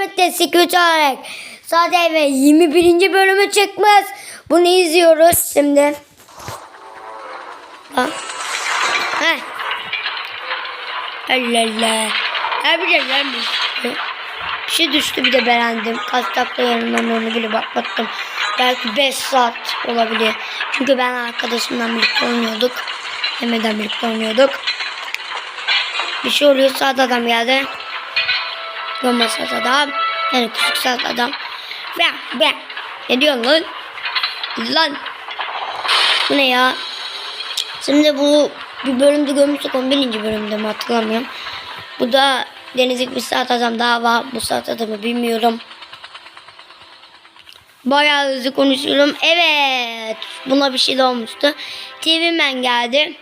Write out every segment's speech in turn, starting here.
Ahmet'te Secret olarak Sade ve 21. bölümü çıkmış. Bunu izliyoruz şimdi. Allah Allah. Ha bir de vermiş. Bir şey düştü bir de beğendim. Kaç dakika yanından onu bile bakmadım. Belki 5 saat olabilir. Çünkü ben arkadaşımla birlikte oynuyorduk. Demeden birlikte oynuyorduk. Bir şey oluyor saat adam geldi. Saat adam. Yani saat adam. Be be. Ne diyorsun lan? Lan. Bu ne ya? Şimdi bu bir bölümde görmüştük 11. bölümde mi hatırlamıyorum. Bu da denizlik bir saat adam daha var. Bu saat adamı bilmiyorum. Bayağı hızlı konuşuyorum. Evet. Buna bir şey de olmuştu. TV Man geldi.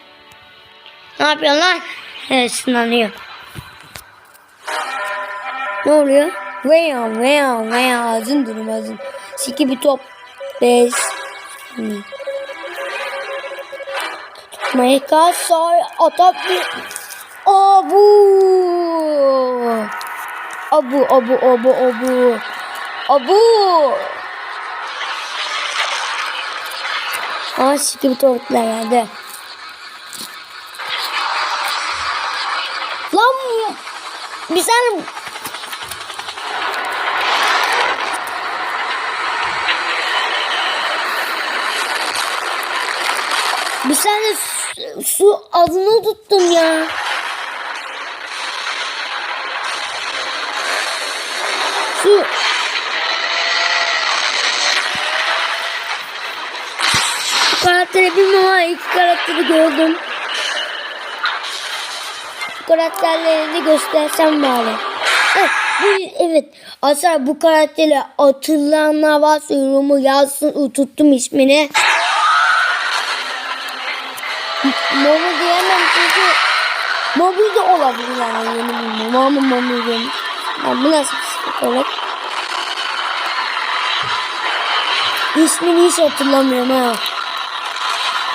Ne yapıyorsun lan? Evet sınanıyor. Ne oluyor? Veyan veyan ağzın durum ağzın. Siki bir top. Beş. Amerika say atak bir. Abu. Abu abu abu abu. Abu. Aa siki bir topla geldi. Lan bir sen Bir tane su, su adını tuttum ya. Su. Bu karakteri bilmem ama iki karakteri gördüm. Bu karakterlerini göstersem bari. Evet, bu, evet. Asar bu karakteri hatırlayanlar varsa yorumu yazsın. Tuttum ismini. Momu diyemem çünkü mobil de olabilir yani yeni ama mobil diyemem. Ya bu nasıl bir psikolog? İsmini hiç hatırlamıyorum ha.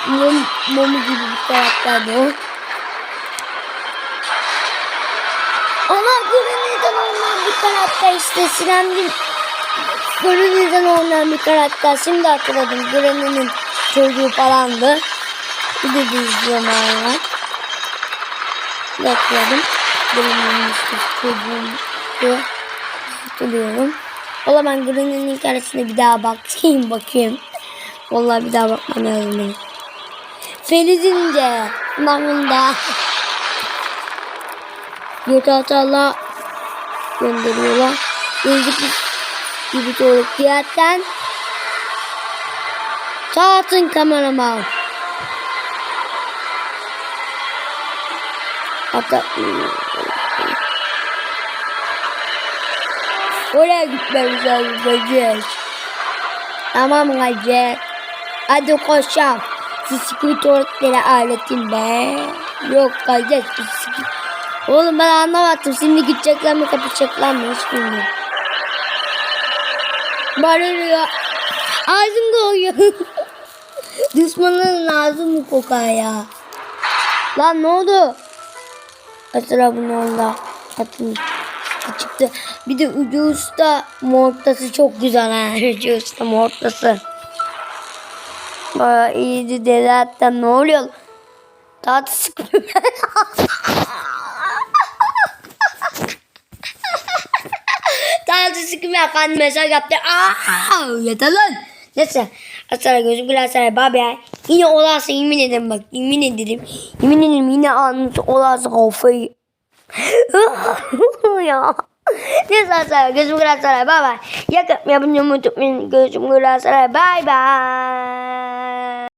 Mom, momu gibi bir karakterdi o. Ama Granny'den olmayan bir karakter işte Sinem'in Granny'den olmayan bir karakter. Şimdi hatırladım. Granny'nin çocuğu falandı. Bir de bir izliyorum hala. Bekledim. Granny'nin işte çocuğunu hatırlıyorum. Valla ben Granny'nin karesine bir daha bakayım bakayım. Vallahi bir daha bakmam lazım benim. Feliz'in de namında Gökatalı gönderiyorlar. Yazık gibi doğru diyetten Taatın kameraman. Hatta Oraya gitmemiz lazım Gacet. Tamam Gacet. Hadi koşalım. Siz sikritörlere aletim be. Yok Gacet. Oğlum ben anlamadım. Şimdi gidecekler mi kapatacaklar mı? Hiç bilmiyorum. Bağırıyor. Ağzım kokuyor. Düşmanın ağzı mı kokar ya? Lan ne oldu? Mesela bunu onda atmış çıktı. Bir de ucu usta mortası çok güzel ha. Ucu usta mortası. Baya iyiydi dedi hatta ne oluyor? Tatlı sıkıyor. Tatlı sıkıyor. Kan mesaj yaptı. Aa, yeter lan. Neyse. Asara gözüm sana bye bye. Yine olası yemin ederim bak yemin ederim. Yemin ederim yine almış olası kafayı. ya. Neyse Asara gözüm sana bye bye. Yakıp yapınca unutmayın gözüm güler sana bye bye.